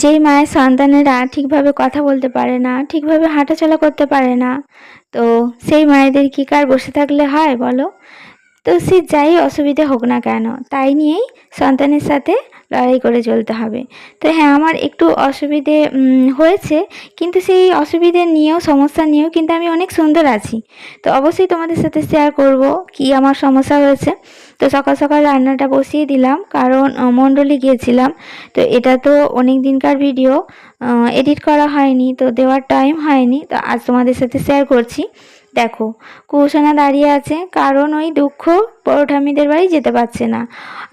যেই মায়ের সন্তানেরা ঠিকভাবে কথা বলতে পারে না, ঠিকভাবে হাঁটাচলা করতে পারে না, তো সেই মায়েদের কি কার বসে থাকলে হয় বলো? তো সে যাই অসুবিধে হোক না কেন, তাই নিয়েই সন্তানের সাথে লড়াই করে চলতে হবে। তো হ্যাঁ আমার একটু অসুবিধে হয়েছে, কিন্তু সেই অসুবিধে নিয়েও, সমস্যা নিয়েও কিন্তু আমি অনেক সুন্দর আছি। তো অবশ্যই তোমাদের সাথে শেয়ার করব কি আমার সমস্যা হয়েছে। তো সকাল সকাল রান্নাটা বসিয়ে দিলাম, কারণ মণ্ডলী গিয়েছিলাম। তো এটা তো অনেক দিনকার ভিডিও এডিট করা হয়নি, তো দেওয়ার টাইম হয়নি। তো আজ তোমাদের সাথে শেয়ার করছি। দেখো কুসোনা দাঁড়িয়ে আছে, কারণ ওই দুঃখ বড় ঠাম্মিদের বাড়ি যেতে পারছে না।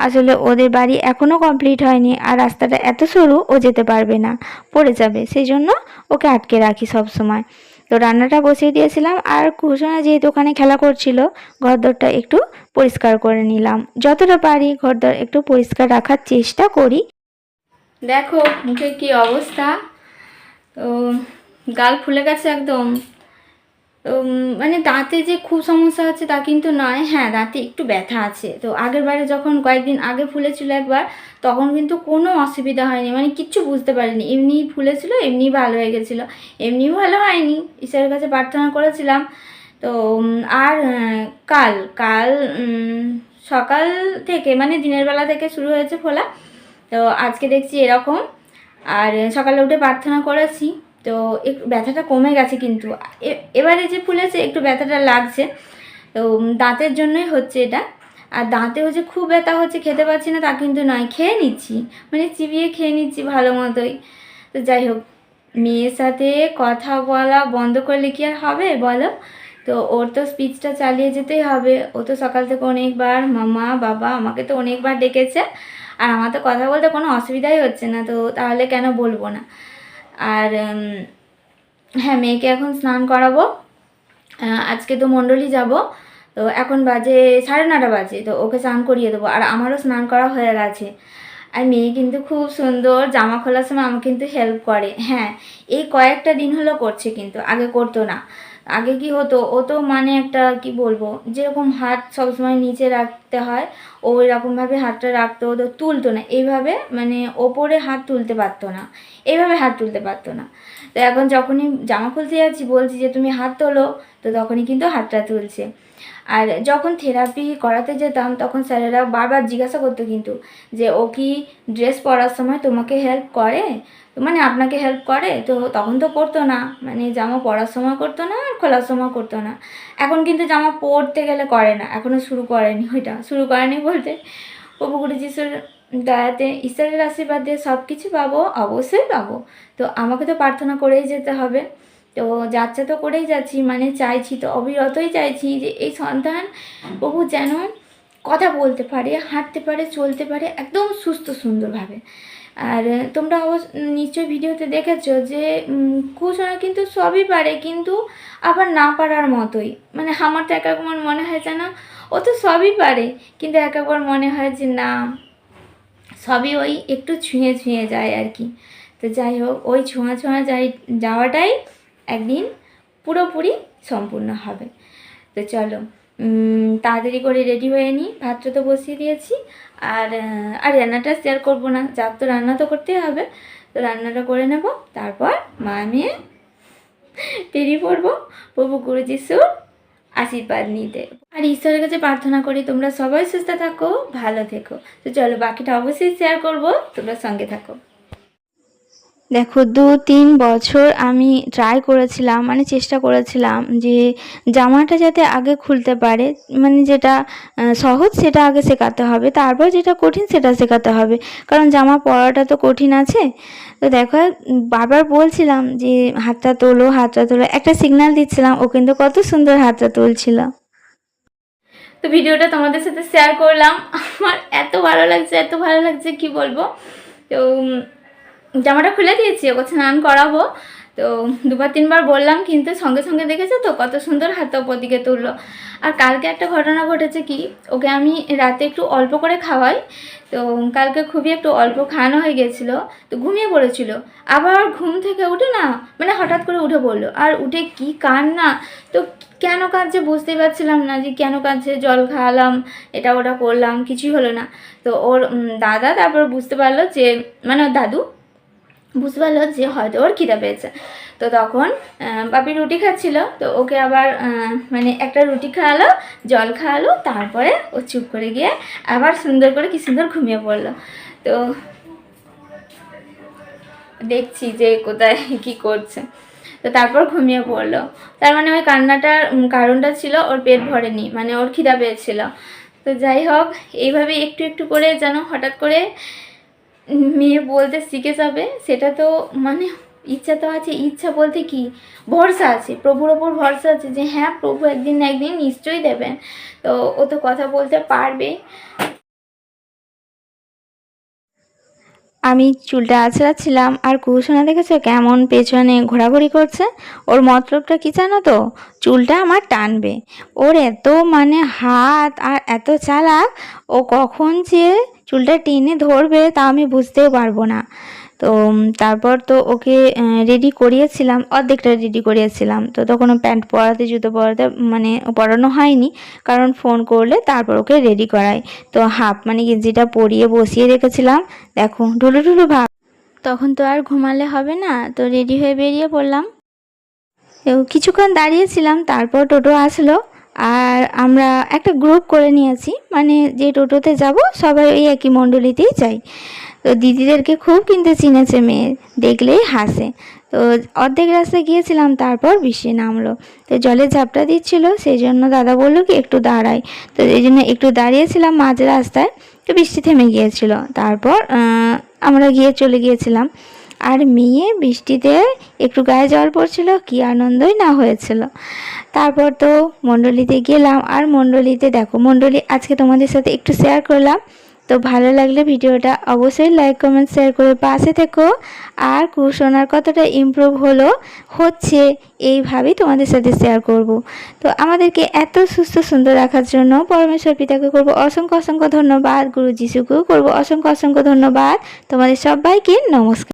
আসলে ওদের বাড়ি এখনও কমপ্লিট হয়নি, আর রাস্তাটা এত সরু ও যেতে পারবে না, পড়ে যাবে। সেই জন্য ওকে আটকে রাখি সব সময় তো রান্নাটা বসিয়ে দিয়েছিলাম আর কুসনা যেহেতু ওখানে খেলা করছিল, ঘরদরটা একটু পরিষ্কার করে নিলাম। যতটা পারি ঘরদর একটু পরিষ্কার রাখার চেষ্টা করি। দেখো মুখে কি অবস্থা। তো গাল ফুলে গেছে একদম। মানে দাঁতে যে খুব সমস্যা হচ্ছে তা কিন্তু নয়। হ্যাঁ দাঁতে একটু ব্যথা আছে। তো আগের বারে যখন কয়েকদিন আগে ফুলেছিল একবার, তখন কিন্তু কোনো অসুবিধা হয়নি। মানে কিচ্ছু বুঝতে পারিনি। এমনি ফুলেছিল, এমনি ভালো হয়ে গেছিল। এমনিও ভালো হয়নি। ঈশ্বরের কাছে প্রার্থনা করেছিলাম। তো আর কাল কাল সকাল থেকে মানে দিনের বেলা থেকে শুরু হয়েছে ফোলা। তো আজকে দেখছি এরকম। আর সকালে উঠে প্রার্থনা করেছি। তো একটু ব্যথাটা কমে গেছে কিন্তু। এবারে যে ফুলেছে, একটু ব্যথাটা লাগছে। তো দাঁতের জন্যই হচ্ছে এটা। আর দাঁতেও যে খুব ব্যথা হচ্ছে, খেতে পারছি না, তা কিন্তু নয়। খেয়ে নিচ্ছি। মানে চিবিয়ে খেয়ে নিচ্ছি ভালো মতোই। তো যাই হোক, মেয়ের সাথে কথা বলা বন্ধ করলে কি আর হবে বলো? তো ওর তো স্পিচটা চালিয়ে যেতেই হবে। ও তো সকাল থেকে অনেকবার মামা, বাবা আমাকে তো অনেকবার ডেকেছে। আর আমার তো কথা বলতে কোনো অসুবিধাই হচ্ছে না। তো তাহলে কেন বলব না? আর হ্যাঁ মেয়েকে এখন স্নান করাবো। আজকে তো মণ্ডলী যাব। তো এখন বাজে সাড়ে নটা বাজে, তো ওকে স্নান করিয়ে দেবো। আর আমারও স্নান করা হয়ে গেছে। আর মেয়ে কিন্তু খুব সুন্দর, জামা খোলার সময় আমাকে কিন্তু হেল্প করে। হ্যাঁ এই কয়েকটা দিন হলো করছে কিন্তু, আগে করতো না। আগে কি হতো, ও তো মানে একটা কি বলব, যেরকম হাত সবসময় নিচে রাখতে হয়, ও এরকমভাবে হাতটা রাখতো তো তুলতো না। এইভাবে মানে ওপরে হাত তুলতে পারতো না। এইভাবে হাত তুলতে পারতো না। তো এখন যখনই জামা খুলতে যাচ্ছি, বলছি যে, তুমি হাত তোলো। তো তখনই কিন্তু হাতটা তুলছে। আর যখন থেরাপি করাতে যেতাম, তখন স্যারেরা বারবার জিজ্ঞাসা করতো কিন্তু যে, ও কি ড্রেস পরার সময় তোমাকে হেল্প করে? মানে আপনাকে হেল্প করে? তো তখন তো করতো না। মানে জামা পরার সময় করতো না আর খোলার সময় করতো না। এখন কিন্তু জামা পরতে গেলে করে না। এখনও শুরু করেনি ওইটা। শুরু করেনি বলতে প্রভু গুরু যিশুর দয়াতে ঈশ্বরের আশীর্বাদে সব কিছু পাবো, অবশ্যই পাবো। তো আমাকে তো প্রার্থনা করেই যেতে হবে। তো যাত্রা তো করেই যাচ্ছি মানে চাইছি তো অবিরতই চাইছি যে এই সন্তান প্রভু যেন কথা বলতে পারে হাঁটতে পারে চলতে পারে একদম সুস্থ সুন্দরভাবে। আর তোমরা অবশ্য নিশ্চয়ই ভিডিওতে দেখেছ যে উম, কিন্তু সবই পারে কিন্তু আবার না পারার মতোই। মানে আমার তো এক একবার মনে হয় যেন ও তো সবই পারে কিন্তু এক একবার মনে হয় যে না সবই ওই একটু ছুঁয়ে ছুঁয়ে যায় আর কি। তো যাই হোক ওই ছোঁয়া ছোঁয়া যাই যাওয়াটাই একদিন পুরোপুরি সম্পূর্ণ হবে। তো চলো তাড়াতাড়ি করে রেডি হয়ে নিই ভাতটা তো বসিয়ে দিয়েছি। আর আর রান্নাটা শেয়ার করব না যাক তো রান্না তো করতেই হবে। তো রান্নাটা করে নেব, তারপর মা মেয়ে বেরিয়ে পড়ব প্রভু গুরু যিশুর আশীর্বাদ নিতে। আর ঈশ্বরের কাছে প্রার্থনা করি, তোমরা সবাই সুস্থ থাকো, ভালো থেকো। তো চলো, বাকিটা অবশ্যই শেয়ার করব, তোমরা সঙ্গে থাকো। দেখো, দু তিন বছর আমি ট্রাই করেছিলাম মানে চেষ্টা করেছিলাম যে জামাটা যাতে আগে খুলতে পারে মানে যেটা সহজ সেটা আগে শেখাতে হবে, তারপর যেটা কঠিন সেটা শেখাতে হবে। কারণ জামা পরাটা তো কঠিন আছে। তো দেখো, বারবার বলছিলাম যে হাতটা তোলো হাতটা তোলো, একটা সিগন্যাল দিচ্ছিলাম, ও কিন্তু কত সুন্দর হাতটা তুলছিল। তো ভিডিওটা তোমাদের সাথে শেয়ার করলাম। আমার এত ভালো লাগছে, এত ভালো লাগছে, কি বলব? তো জামাটা খুলে দিয়েছি, ওকে স্নান করাবো। তো দুবার তিনবার বললাম, কিন্তু সঙ্গে সঙ্গে দেখেছ তো, কত সুন্দর হাতটা ওপর দিকে তুললো। আর কালকে একটা ঘটনা ঘটেছে কি, ওকে আমি রাতে একটু অল্প করে খাওয়াই, তো কালকে খুবই একটু অল্প খাওয়ানো হয়ে গেছিল, তো ঘুমিয়ে পড়েছিল। আবার ঘুম থেকে উঠে না মানে হঠাৎ করে উঠে পড়ল। আর উঠে কি কান্না, তো কেন কাঁদছে বুঝতেই পারছিলাম না যে কেন কাঁদছে, জল খাওয়ালাম, এটা ওটা করলাম, কিছুই হলো না। তো ওর দাদা তারপর বুঝতে পারল যে মানে দাদু বুঝতে পারল যে হয়তো ওর খিদা পেয়েছে। তো তখন বাপি রুটি খাচ্ছিল, তো ওকে আবার মানে একটা রুটি খাওয়ালো, জল খাওয়ালো, তারপরে ও চুপ করে গিয়ে আবার সুন্দর করে কি সুন্দর ঘুমিয়ে পড়ল। তো দেখছি যে কোথায় কি করছে। তো তারপর ঘুমিয়ে পড়ল। তার মানে ওই কান্নাটার কারণটা ছিল ওর পেট ভরেনি মানে ওর খিদা পেয়েছিল। তো যাই হোক এইভাবে একটু একটু করে যেন হঠাৎ করে মেয়ে বলতে শিখে যাবে, সেটা তো মানে ইচ্ছা তো আছে। ইচ্ছা বলতে কি? ভরসা আছে। প্রভুর ওপর ভরসা আছে যে হ্যাঁ প্রভু একদিন না একদিন নিশ্চয়ই দেবেন। তো ও তো কথা বলতে পারবে। আমি চুলটা আছড়াচ্ছিলাম, আর কুসোনা দেখেছ কেমন পেছনে ঘোরাঘুরি করছে? ওর মতলবটা কি জানো তো? চুলটা আমার টানবে। ওর এত মানে হাত আর এত চালাক, ও কখন যে চুলটা টেনে ধরবে তা আমি বুঝতেও পারব না। তো তারপর তো ওকে রেডি করিয়েছিলাম, অর্ধেকটা রেডি করিয়েছিলাম। তো তখন প্যান্ট পরাতে, জুতো পরাতে মানে পরানো হয়নি, কারণ ফোন করলে তারপর ওকে রেডি করাই তো হাফ মানে গেঞ্জিটা পরিয়ে বসিয়ে রেখেছিলাম। দেখো, ঢুলু ঢুলু ভাব। তখন তো আর ঘুমালে হবে না, তো রেডি হয়ে বেরিয়ে পড়লাম। কিছুক্ষণ দাঁড়িয়েছিলাম, তারপর টোটো আসলো। আর আমরা একটা গ্রুপ করে নিয়েছি। মানে যে টোটোতে যাব, সবাই ওই একই মণ্ডলীতেই যাই তো দিদিদেরকে খুব কিন্তু চিনেছে মেয়ে, দেখলেই হাসে। তো অর্ধেক রাস্তায় গিয়েছিলাম, তারপর বৃষ্টি নামলো। তো জলে ঝাপটা দিচ্ছিল সেই জন্য দাদা বলল কি, একটু দাঁড়াই। তো এই জন্য একটু দাঁড়িয়েছিলাম মাঝ রাস্তায়, তো বৃষ্টি থেমে গিয়েছিল। তারপর আমরা গিয়ে চলে গিয়েছিলাম। আর মেয়ে বৃষ্টিতে একটু গায়ে জল পড়ছিল, কি আনন্দই না হয়েছিল। তারপর তো মণ্ডলীতে গেলাম, আর মণ্ডলীতে দেখো, মণ্ডলী আজকে তোমাদের সাথে একটু শেয়ার করলাম। তো ভালো লাগলে ভিডিওটা অবশ্যই লাইক কমেন্ট শেয়ার করে পাশে থেকো। আর কুশোনার কতটা ইমপ্রুভ হলো, হচ্ছে এইভাবেই তোমাদের সাথে শেয়ার করব। তো আমাদেরকে এত সুস্থ সুন্দর রাখার জন্য পরমেশ্বর পিতাকে করব অসংখ্য অসংখ্য ধন্যবাদ, গুরু যিশুকেও করব অসংখ্য অসংখ্য ধন্যবাদ। তোমাদের সবাইকে নমস্কার।